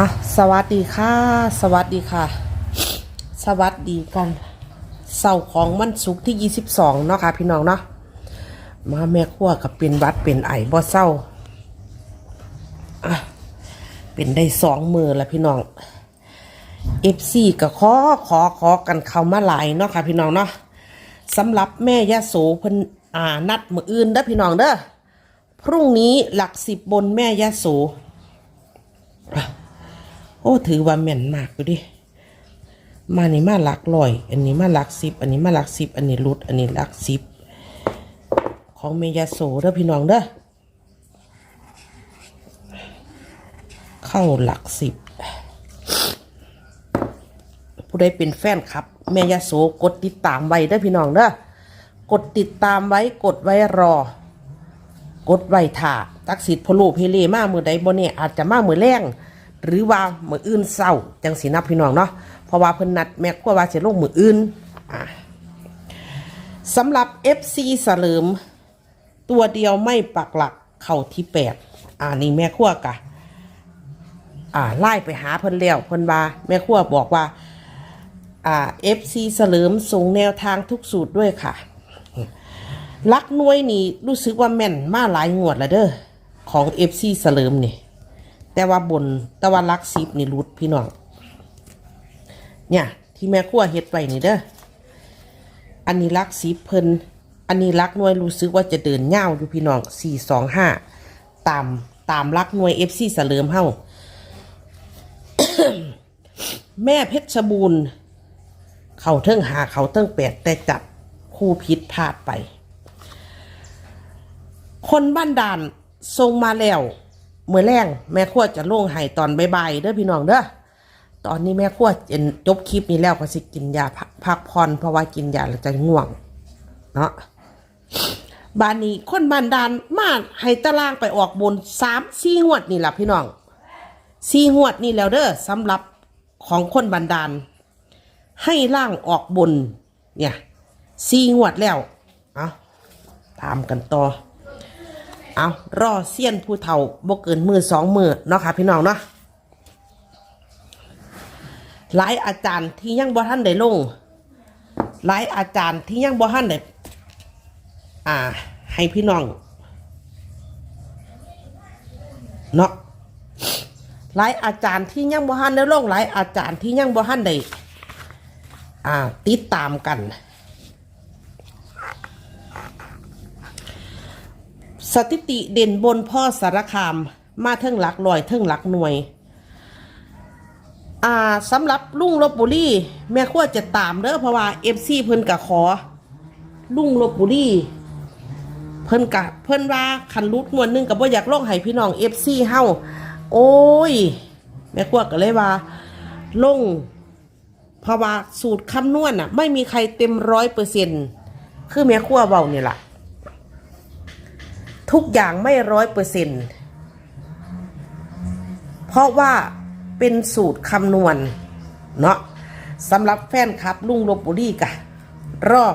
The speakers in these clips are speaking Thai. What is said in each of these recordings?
อะสวัสดีค่ะ สวัสดีค่ะ สวัสดีกันเสาร์ของวันศุกร์ที่ 22 เนาะค่ะ พี่น้องเนาะมาแม่ครัวกับเป็นวัดเป็นไอบ่เศร้าอะเป็นได้สองมือแล้วพี่น้องเอฟซีก็ขอขอขอกันเข้ามาหลายเนาะค่ะ พี่น้องเนาะสำหรับแม่ยะโสเพิ่นอ่านัดมืออื่นเด้อพี่น้องเด้อพรุ่งนี้หลักสิบบนแม่ยะโส โอ้ถือว่าแม่นมากอยู่ดิมานี่มาหลักร้อย อันนี้มาหลักสิบ อันนี้มาหลักสิบ อันนี้รุด อันนี้หลักสิบ ของเมยาโสเด้อพี่น้องเด้อ เข้าหลักสิบ ผู้ใดเป็นแฟนครับแม่ยาโสกดติดตามไว้เด้อพี่น้องเด้อ กดติดตามไว้ กดไว้รอ กดไว้ถ่าตักสิทธิ์พลูเพเลมามือใดบ่เนี่ยอาจจะมามือแรง หรือว่ามืออื่นเศร้าจังสีนับพี่น้องเนาะเพราะว่าเพิ่นนัดแม่กว่าว่าจะลงมืออื่นอะสำหรับ FC สลิมตัวเดียวไม่ปักหลักเข่าที่แปดอ่านี่แม่ขั้วกะอ่าไล่ไปหาเพิ่นแล้วเพิ่นว่าแม่ขั้วบอกว่าอ่า FC สลิมส่งแนวทางทุกสูตรด้วยค่ะลักน่วยนี่รู้สึกว่าแม่นมาหลายงวดแล้วเด้อของเอฟซีเสลิมนี่ แต่ว่าบนแต่ว่าลักซิบนี่รุดพี่น้อง เนี่ย ที่แม่ขั้วเฮ็ดไว้นี่เด้อ อันนี้ลักซิบเพิ่น อันนี้ลักหน่วยรู้สึกว่าจะเดินเง่าอยู่พี่น้องสี่สองห้าตามตามลักหน่วยเอฟซีเสลิมเฮ้าแม่เพชรบูรณ์เขาเทิงหาเขาเทิงแปดแต่จับคู่พิษพลาดไป คนบ้านด่านทรงมาแล้ว มื่อแรงแม่ขั้วจะลงให้ตอนใบ่ายๆเด้อพี่น้องเด้อตอนนี้แม่ขั้วเอ็นจบคลิปนี้แล้วก็สิกินยาพักผ่อนเพราะว่ากินยาแล้วจะง่วง เนาะบ้านนี้คนบานดานมาให้ตารางไปออกบนสามสี่งวดนี่แหละพี่น้องสี่งวดนี่แล้วเด้อสำหรับของคนบ้านดาน ให้ล่างออกบน เนี่ยสี่งวดแล้ว เอาตามกันต่อ เอารอเสี้ยนผู้เฒ่าบ่เกินมือสองมือเนาะค่ะพี่น้องเนาะหลายอาจารย์ที่ยังบ่ท่านได้ลงหลายอาจารย์ที่ยังบ่ท่านได้อ่า ให้พี่น้องเนาะหลายอาจารย์ที่ยังบ่ทันได้ลงหลายอาจารย์ที่ยังบ่ทันได้อ่าติดตามกัน สถิติเด่นบนพ่อสารคาม มาเทิงหลักลอยเทิงหลักหน่วย อ่าสำหรับลุงลบบุรีแม่ขั้วจะตามเด้อเพราะว่าเอฟซีเพิ่นกะขอ ลุงลบบุรีเพิ่นกะเพิ่นว่าคันรุดงวดหนึงกับว่าอยากลงให้พี่น้องเอฟซีเฮาโอ้ย แม่ขั้วก็เลยว่าลงเพราะว่าสูตรคำนวณน่ะ ไม่มีใครเต็มร้อยเปอร์เซ็นคือแม่ขั้วเบาเนี่ยแหละ ทุกอย่างไม่ร้อยเปอร์เซ็นเพราะว่าเป็นสูตรคำนวณเนาะสำหรับแฟนคลับลุงลบบุรีกะรอ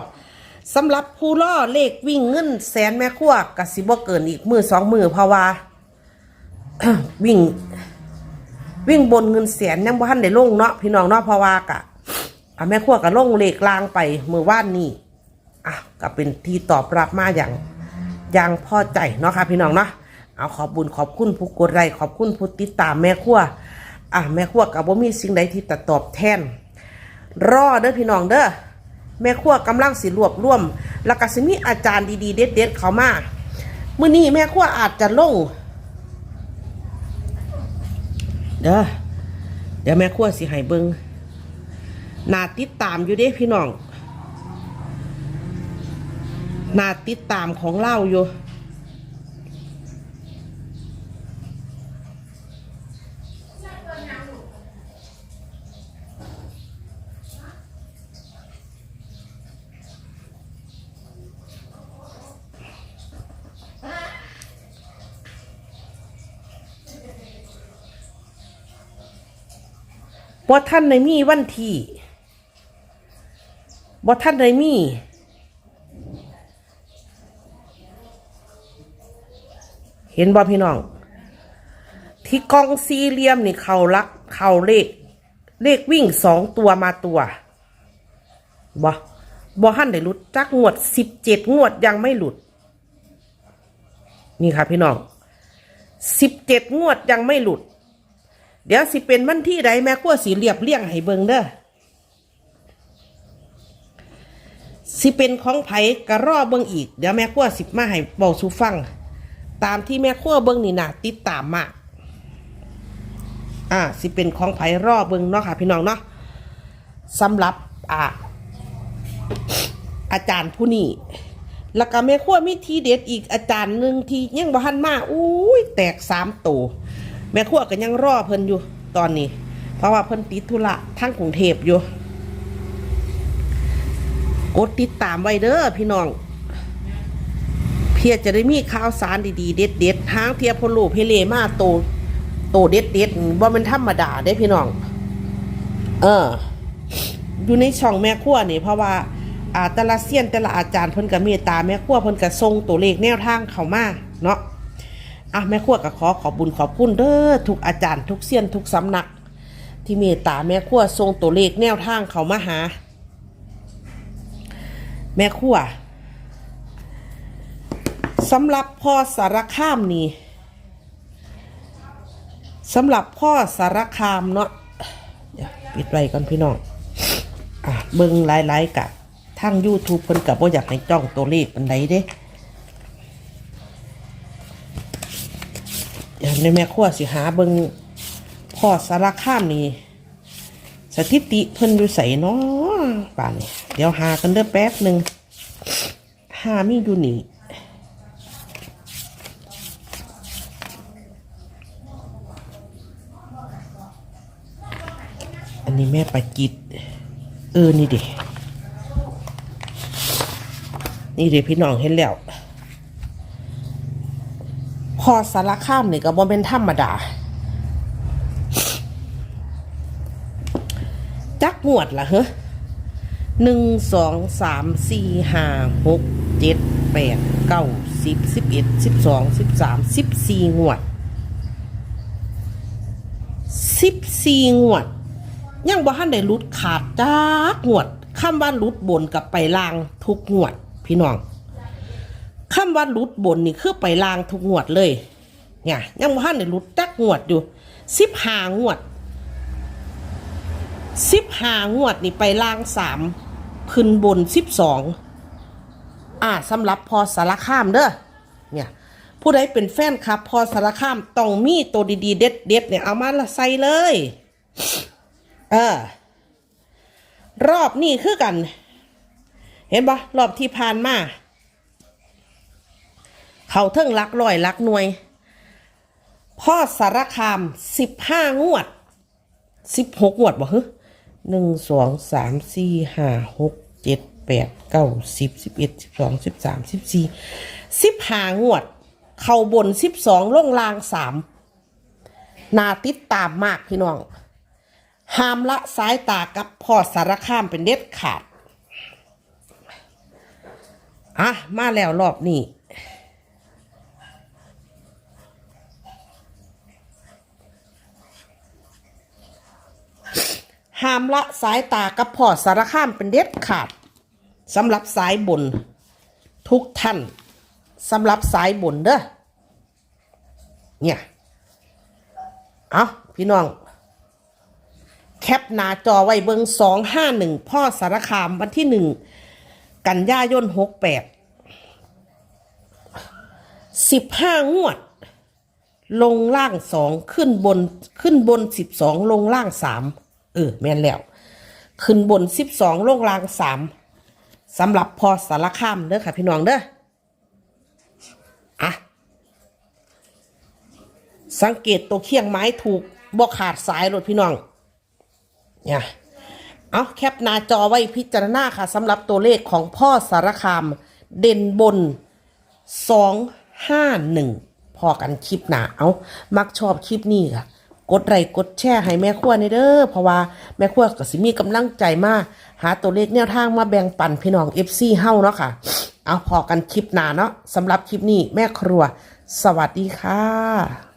สำหรับผู้ล่อเลขวิ่งเงินแสนแม่ขั้วกะสิบ่เกินอีกมือสองมือเพราะว่า วิ่ง วิ่งบนเงินแสนยังบ่ทันได้ลงเนาะพี่น้องเนาะเพราะว่ากะอะแม่ขั้วก็ลงเลขลางไปมือว่านนี่อะก็เป็นที่ตอบรับมาอย่าง อย่างพอใจเนาะค่ะพี่น้องเนาะเอาขอบบุญขอบคุณผู้กดไลค์ขอบคุณผู้ติดตามแม่ขั้วอะแม่ขั้วกับบ่ามีสิ่งใดที่จะตอบแทน รอเด้อพี่น้องเด้อแม่ขั้วกำลังสิรวบรวม แล้วก็สิมีอาจารย์ดีๆ เด็ดๆเขามามื้อนี้แม่ขั้วอาจจะลงเด้อเดี๋ยวแม่ขั้วสิให้เบิงนาติดตามอยู่เด้พี่น้อง นาติดตามของเล่าอยู่บ่ท่านในมีวันที่บ่ท่านในมี เห็นบ่พี่น้อง ที่กองสี่เหลี่ยมนี่เขาลักเขาเลข เลขวิ่งสองตัวมาตัวบ่บ่หันได้หลุดจักงวดสิบเจ็ดงวดยังไม่หลุด นี่ค่ะพี่น้องสิบเจ็ดงวดยังไม่หลุด เดี๋ยวสิเป็นวันที่ใดแม่ขั้วสีเรียบเลี่ยงให้เบิงเด้อสิเป็นของไผกระรอเบิงอีก เดี๋ยวแม่ขั้วสิมาให้เบาสูฟัง ตามที่แม่ขั้วเบิงนี่นะติดตามมาก อ่า สิเป็นของไผ่รอบเบิงเนาะค่ะ พี่น้องเนาะสำหรับ อ่า อาจารย์ผู้นี้แล้วก็แม่ขั้วมีทีเด็ดอีกอาจารย์หนึ่งที่ยังบ่ทันมาอุ้ยแตกสามตัวแม่ขั้วก็ยังรอเพิ่นอยู่ตอนนี้ เพราะว่าเพิ่นติดธุระทั้งกรุงเทพอยู่กดติดตามไว้เด้อพี่น้อง พียจะได้มีข่าวสารดีๆ เด็ดๆทางเทียบพลูเพเลมาโตโตเด็ดๆว่ามันธรรมดาได้พี่น้อง เออ อยู่ในช่องแม่ขั้วนี่เพราะว่าอาแต่ละเซียนแต่ละอาจารย์เพิ่นก็เมตตาแม่ขั้วเพิ่นก็ส่งตัวเลขแนวทางเข้ามาเนาะอะแม่ขั้วก็ขอขอบุญขอบคุณเด้อทุกอาจารย์ทุกเซียนทุกสำนัก ที่เมตตาแม่ขั้วส่งตัวเลขแนวทางเข้ามาหา แม่ขั้ว สำหรับพ่อสารคามนี่สำหรับพ่อสารคามเนาะเดี๋ยวปิดไว้ก่อนพี่น้องอะเบิ่งหลายๆกะทาง YouTube เพิ่นกับว่าอยากให้จ้องตัวเลขอันใดเด้อย่างในแม่ครัวสิหาเบิ่งพ่อสารคามนี่สถิติเพิ่นอยู่ใส่เนาะป่านนี้เดี๋ยวหากันเด้อแป๊บหนึ่งหามีอยู่นี่ นนี้แม่ปากิดเออ นี่ดินี่ดิพี่น้องเห็นแล้ว พอสารข้ามนี่ก็บ่เป็นธรรมดา จักงวดละเหรอหนึ่งสองสามสี่ห้าหกเจ็ดแปดเก้าสิบสิบเอ็ดสิบสองสิบสามสิบสี่งวดสิบสี่งวด ยังบ่ทันได้หลุดขาดจักงวดคำว่าหลุดบนกับไปลางทุกงวด พี่น้องคำว่าหลุดบนนี่คือไปลางทุกงวดเลยเนี่ยยังบ่ทันได้หลุดจักงวดอยู่สิบหางวดสิบหางวดนี่ไปลางสามขึ้นบนสิบสองอ่าสำหรับพอสารคามเด้อเนี่ยผู้ใดเป็นแฟนคลับ พอสารคามต้องมีตัวดีๆ เด็ดๆเนี่ยเอามาละใส่เลย เออ รอบนี้คือกัน เห็นปะรอบที่ผ่านมา เขาเทิงลักลอยลักหน่วย พ่อสารคามสิบห้างวดสิบหกงวดบ่ฮึหนึ่งสองสามสี่ห้าหกเจ็ดแปดเก้าสิบสิบเอ็ดสิบสองสิบสามสิบสี่สิบห้างวด เขาบนสิบสองล่งลางสามนาติดตามมากพี่น้อง ห้ามละสายตากับพ่อสารคามเป็นเด็ดขาด อะ มาแล้วรอบนี้ห้ามละสายตากับพ่อสารคามเป็นเด็ดขาดสำหรับสายบน ทุกท่านสำหรับสายบนเด้อเนี่ย เอาพี่น้อง แคปหน้าจอไว้เบิงสองห้าหนึ่งพ่อสารคามวันที่หนึ่งกันยายนหกแปดสิบห้างวด ลงล่างสองขึ้นบนขึ้นบนสิบสองลงล่างสามเออแม่นแล้ว ขึ้นบนสิบสองลงล่างสามสำหรับพอสารคามเด้อค่ะพี่น้องเด้ออะสังเกตตัวเคียงไม้ถูกบ่ขาดสายรถพี่น้อง เนี่ยเอาแคปหน้าจอไว้พิจารณาค่ะสำหรับตัวเลขของพ่อสารคาม เด่นบนสองห้าหนึ่งพอกันคลิปหนาเอามักชอบคลิปนี้ค่ะ กดไลค์กดแชร์ให้แม่ขั้วในเด้อเพราะว่าแม่ขั้วก็สิมีกำลังใจมากหาตัวเลขแนวทางมาแบ่งปันพี่น้อง FC เฮ้าเนาะค่ะ เอาพอกันคลิปหนาเนาะสำหรับคลิปนี้แม่ครัว สวัสดีค่ะ